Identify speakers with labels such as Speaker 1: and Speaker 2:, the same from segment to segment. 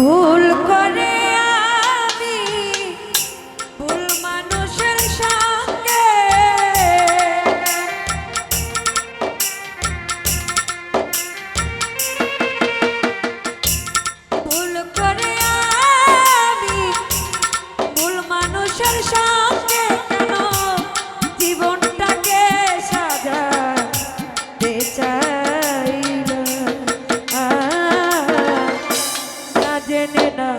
Speaker 1: ভুল করে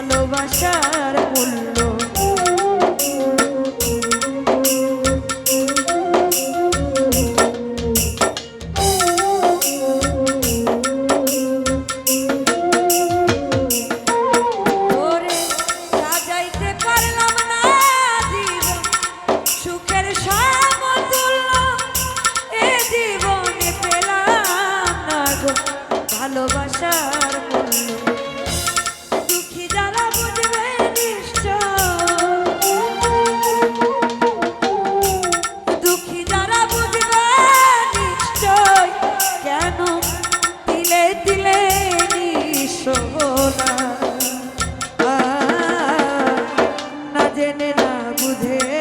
Speaker 1: ভালোবাসার মূল্য। জেনে না বুঝে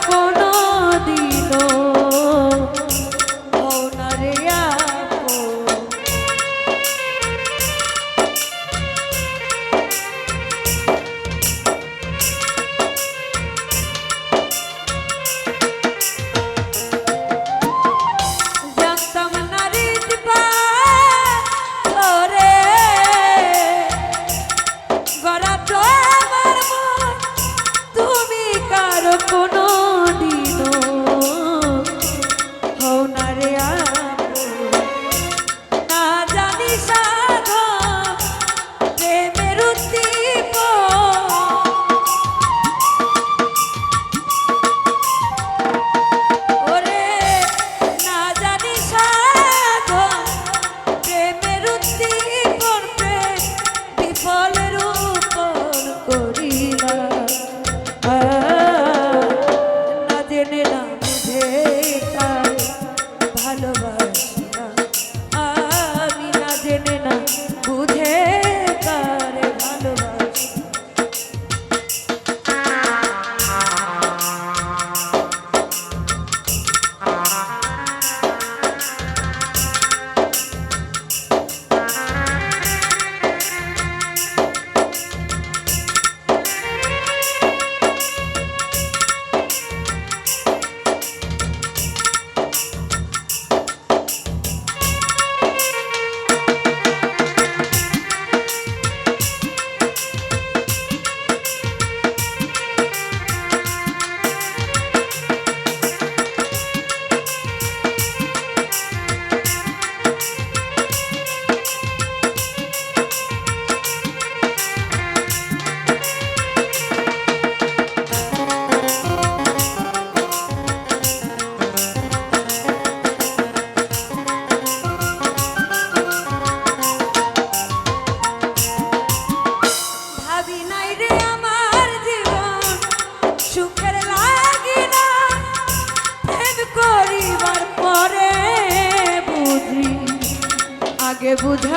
Speaker 1: Oh.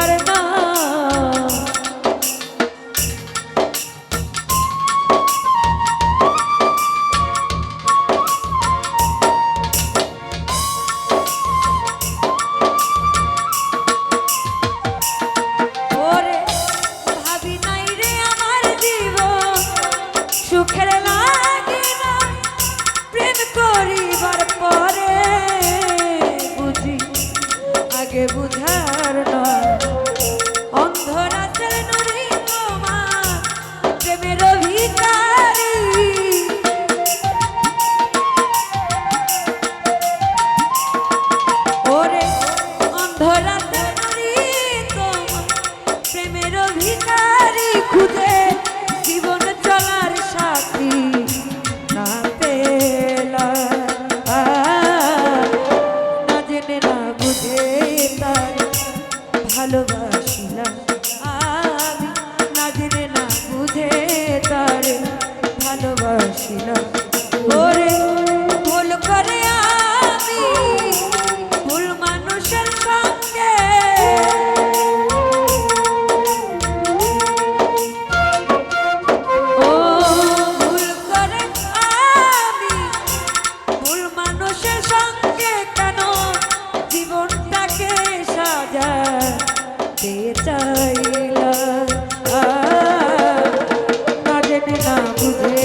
Speaker 1: আগে বুঝার বুঝে তার ভালোবাসিলাম ওরে জেনে